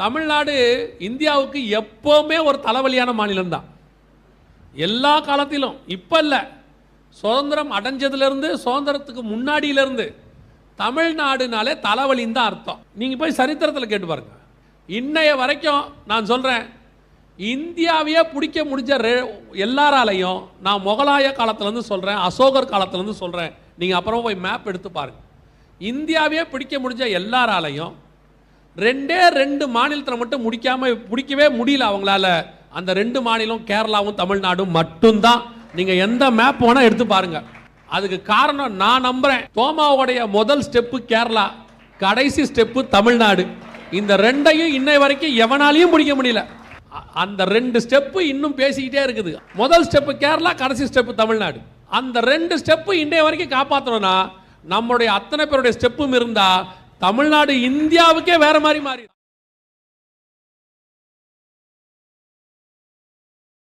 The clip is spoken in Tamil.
தமிழ்நாடு இந்தியாவுக்கு எப்போவுமே ஒரு தலைவலியான மாநிலம் தான் எல்லா காலத்திலும் இப்போ இல்லை சுதந்திரம் அடைஞ்சதுலேருந்து சுதந்திரத்துக்கு முன்னாடியிலேருந்து தமிழ்நாடுனாலே தலைவலின்னு தான் அர்த்தம். நீங்கள் போய் சரித்திரத்தில் கேட்டு பாருங்க. இன்னைய வரைக்கும் நான் சொல்கிறேன் இந்தியாவையே பிடிக்க முடிஞ்ச ரெ எல்லாராலையும் நான் முகலாய காலத்துலேருந்து சொல்கிறேன் அசோகர் காலத்துலேருந்து சொல்கிறேன் நீங்கள் அப்புறம் போய் மேப் எடுத்து பாருங்கள் இந்தியாவையே பிடிக்க முடிஞ்ச எல்லாராலையும் ரெண்டே ரெண்டு மாநிலத்தில் மட்டும் முடிக்காம பிடிக்கவே முடியல அவங்களால. அந்த ரெண்டு மாநிலம் கேரளாவும் தமிழ்நாடும் மட்டும்தான். நீங்க எந்த மேப் வேணா எடுத்து பாருங்க. அதுக்கு காரணம் நான் நம்புறேன். தோமாவுடைய முதல் ஸ்டெப்பு கேரளா கடைசி ஸ்டெப்பு தமிழ்நாடு. இந்த ரெண்டையும் இன்னை வரைக்கும் எவனாலையும் பிடிக்க முடியல. அ- அந்த ரெண்டு ஸ்டெப்பு இன்னும் பேசிக்கிட்டே இருக்குது. முதல் ஸ்டெப்பு கேரளா கடைசி ஸ்டெப்பு தமிழ்நாடு. அந்த ரெண்டு ஸ்டெப்பு இன்றைய வரைக்கும் காப்பாற்றணும்னா நம்மளுடைய அத்தனை பேருடைய ஸ்டெப்பும் இருந்தால் தமிழ்நாடு இந்தியாவுக்கே வேற மாதிரி மாறி